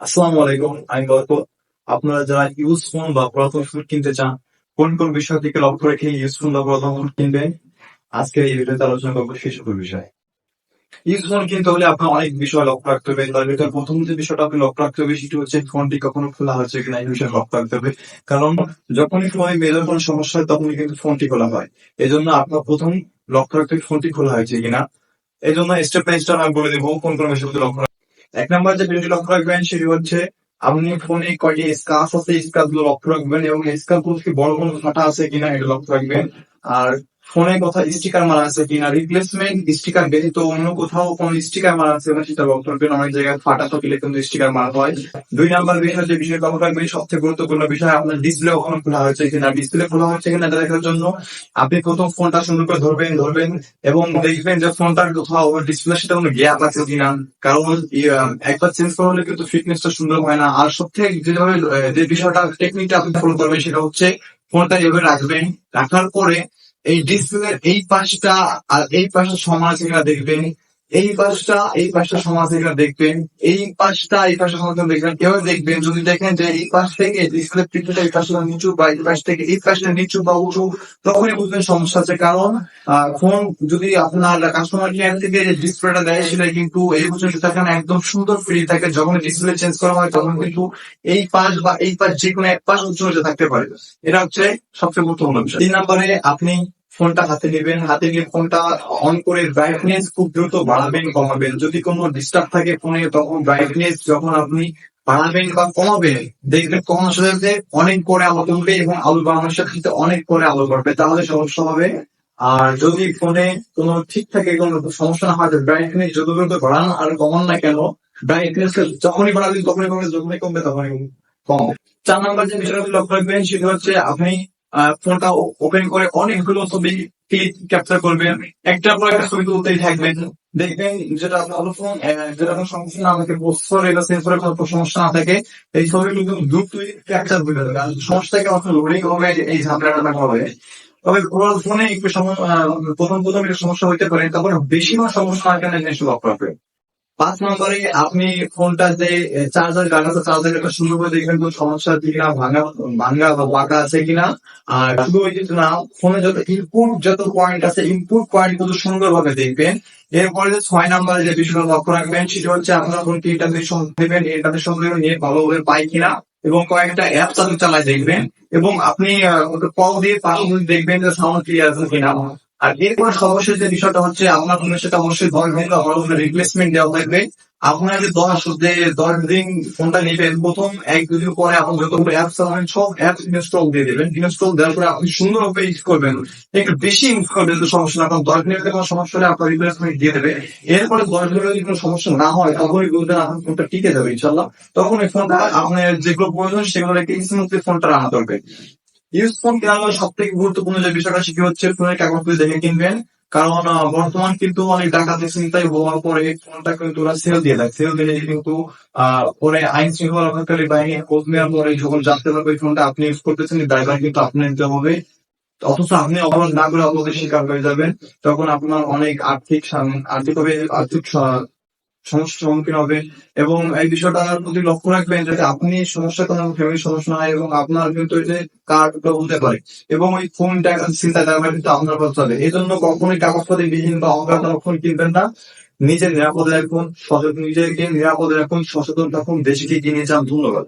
আসসালামু আলাইকুম, আমি বরকত আপনারা যারা ইউজ ফোন বা পুরাতন ফোন কিনতে চান, কোন কোন বিষয় থেকে লক্ষ্য রেখে ইউজ ফোন বা পুরাতন ফোন কিনবেন আজকে এই ভিডিওতে আলোচনা করব সেই সকল বিষয়। ইউজ ফোন কিনতে হলে আপনার অনেক বিষয় লক্ষ্য রাখতে হবে। তার ভিতরে প্রথম যে বিষয়টা আপনি লক্ষ্য রাখতে হবে, সেটি হচ্ছে ফোনটি কখনো খোলা হচ্ছে কিনা এই বিষয়ে লক্ষ্য রাখতে হবে। কারণ যখনই ফোনে মেলের কোনো সমস্যা হয়, তখনই কিন্তু ফোনটি খোলা হয়। এই জন্য আপনার প্রথম লক্ষ্য রাখতে ফোনটি খোলা হয়েছে কিনা। এই জন্য স্টেপ বাই স্টেপ আমি বলে দেবো কোন কোন বিষয়গুলো লক্ষ্য। এক নম্বর যে বিষয়টি লক্ষ্য রাখবেন, সেটি হচ্ছে আপনি ফোনে কয়টি স্কাচ আছে স্কাচগুলো লক্ষ্য রাখবেন এবং স্কাচগুলো কি বড় বড় ফাটা আছে কিনা এটা লক্ষ্য রাখবেন। আর ফোনে কোথাও স্টিকার মারা আছে কিনা রিপ্লেসমেন্ট স্টিকার ব্যতীত অন্য কোথাও কোন স্টিকার মারা আছে সেটা রাখবেন অনেক জায়গায় ফাটা থাকলে কিন্তু স্টিকার মারা হয়। দুই নাম্বার বিষয় যে বিষয় লক্ষ্য রাখবেন সবচেয়ে গুরুত্বপূর্ণ বিষয় আপনার ডিসপ্লে ওখানে খোলা হয়েছে কিনা ডিসপ্লে খোলা হচ্ছে কিনা এটা দেখার জন্য আপনি প্রথম ফোনটা সুন্দর করে ধরবেন ধরবেন এবং দেখবেন যে ফোনটার কোথাও ডিসপ্লে সেটা কোনো গ্যাপ আছে কিনা। কারণ ইয়ে, একবার চেঞ্জ করা হলে কিন্তু ফিটনেসটা সুন্দর হয় না। আর সবথেকে যেভাবে যে বিষয়টা টেকনিকটা আপনি ফলো করবেন সেটা হচ্ছে ফোনটা এভাবে রাখবেন। রাখার পরে এই ডিসপ্লে এই পাশটা আর এই পাশটা সমাজ কিনা দেখবেন এই পাশটা এই পাশটা সমাজ কিনা দেখবেন এই পাশটা এই পাশটা কিনা দেখবেন এভাবে দেখবেন যদি দেখেন যে এই পাশ থেকে ডিসপ্লে এই পাশটা নিচু বা এই পাশ থেকে এই পাশটা নিচু বা উঁচু, তখনই বুঝবেন সমস্যা আছে। কারণ ফোন যদি আপনার কাস্টমার কেয়ার থেকে যে ডিসপ্লেটা দেয়, সেটা কিন্তু এই পর্যন্ত থাকে একদম সুন্দর ফ্রি থাকে, যখন ডিসপ্লে চেঞ্জ করা হয়, তখন কিন্তু এই পাশ বা এই পাশ যে কোনো এক পাশ উঁচু থাকতে পারে। এটা হচ্ছে সবচেয়ে গুরুত্বপূর্ণ বিষয়। তিন নম্বরে আপনি ফোনটা হাতে নেবেন, হাতে নিয়ে ফোনটা অন করে ব্রাইটনেস খুব দ্রুত বাড়াবেন, কমাবেন। যদি কোনো ডিস্টার্ব থাকে ফোনে, তখন ব্রাইটনেস যখন আপনি বাড়াবেন বা কমাবেন, দেখবেন কমানোর সাথে সাথে অনেক করে আলো কমবে এবং আলো বাড়ানোর সাথে সাথে অনেক করে আলো বাড়বে। তাহলে সমস্যা হবে। আর যদি ফোনে কোনো ঠিক থাকে, কোনো সমস্যা না হয় ব্রাইটনেস যত দ্রুত বাড়ান আর কমান না কেন ব্রাইটনেস যখনই বাড়াবেন, তখনই কমবে যখনই কমবে, তখনই কম চার নাম্বার যে বিষয়টা লক্ষ্য রাখবেন, সেটা হচ্ছে আপনি ফোনটা ওপেন করে অনেকগুলো ছবি ক্লিক ক্যাপচার করবেন। একটার পর একটা ছবি তুলতেই থাকবেন। দেখবেন যেটা ভালো ফোন যেটা কোনো সমস্যা না থাকে প্রসেসর এটা সেন্সরের কোনো সমস্যা না থাকে এই ছবিগুলো কিন্তু দ্রুতই ক্যাপচার হয়ে যাবে আর সমস্যা থেকে আপনার লোডিং হবে এই ঝামেলাটা হবে। তবে ওভারঅল ফোনে একটু আহ, প্রথম প্রথম একটু সমস্যা হইতে পারে তারপর বেশিরভাগ সমস্যা না কেন জিনিসটা লক্ষ্য রাখবেন পাঁচ নম্বরে আপনি ফোনটা যে চার্জার গান চার্জার একটা সুন্দর করে দেখবেন কোনো সমস্যা আছে কিনা, ভাঙা ভাঙা বা বাঁকা আছে কিনা। আর শুধু ওই যে না, ফোনে যত ইনপুট যত পয়েন্ট আছে ইনপুট পয়েন্টগুলো সুন্দর ভাবে দেখবেন। এরপরে যে ছয় নম্বরে যে বিষয়টা লক্ষ্য রাখবেন, সেটা হচ্ছে আপনার ফোনটি ইন্টারনেট সংযোগ দেবেন ইন্টারনেট সংযোগ নিয়ে ভালোভাবে পাই কিনা, এবং কয়েকটা অ্যাপ আপনি চালায় দেখবেন। এবং আপনি কল দিয়ে পাশে দেখবেন যে সাউন্ড ক্লিয়ার আছে কিনা। আর এরপর সর্বশেষ যে বিষয়টা হচ্ছে, আপনার ফোনের সাথে অবশ্যই দশ বা বারো দিনের রিপ্লেসমেন্ট দেওয়া থাকবে আপনার যে দশ যে দশ দিন ফোনটা নেবেন, প্রথম এক দুদিন পরে আপনি যতগুলো অ্যাপস চালাবেন, সব অ্যাপ ইনস্টল দিয়ে দেবেন। ইনস্টল দেওয়ার পরে আপনি সুন্দরভাবে ইউজ করবেন। একটু বেশি ইউজ করবেন, তো সমস্যা না, কারণ দশ দিনের কোনো সমস্যা হলে আপনার রিপ্লেসমেন্ট দিয়ে দেবে। এরপরে দশ দিনের যদি কোনো সমস্যা না হয়, তখনই বুঝবেন আপনার ফোনটা টিকে যাবে ইনশাল্লাহ তখন এই ফোনটা আপনার যেগুলো প্রয়োজন, সেগুলো রেখে স্মুথলি ফোনটা রান্না করবে। ইউজ ফোন কেনার সব থেকে গুরুত্বপূর্ণ যে বিষয়টা সেটি হচ্ছে ফোনের কাগজগুলো দেখে কিনবেন। কারণ বর্তমান কিন্তু অনেক ডাকাতি চিন্তায় হওয়ার পরে ফোনটা কিন্তু ওরা সেল দিয়ে দেয়। সেল দিলে কিন্তু পরে আইন শৃঙ্খলা রক্ষাকারী বাহিনী খোঁজ নেওয়ার পরে যখন জানতে পারবে ফোনটা আপনি ইউজ করতেছেন ড্রাইভার কিন্তু আপনার নিতে হবে। অথচ আপনি অপরাধ না করে অপরাধের শিকার হয়ে যাবেন। তখন আপনার অনেক আর্থিক আর্থিকভাবে আর্থিক সমস্যার সম্মুখীন হবে। এবং এই বিষয়টার প্রতি লক্ষ্য রাখবেন যাতে আপনি সমস্যা কোনো ফ্যামিলির সমস্যা না হয় এবং আপনার কিন্তু এই যে কার্ডটা হতে পারে। এবং ওই ফোন চিন্তা টাকা কিন্তু আপনার পথ চলে। এই জন্য কখনোই কাগজপাতি বিহীন বা অজ্ঞাত ফোন কিনবেন না। নিজের নিরাপদে রাখুন, সচেতন নিজেকে নিরাপদে রাখুন, সচেতন থাকুন, দেশকে কিনে যান, ধন্যবাদ।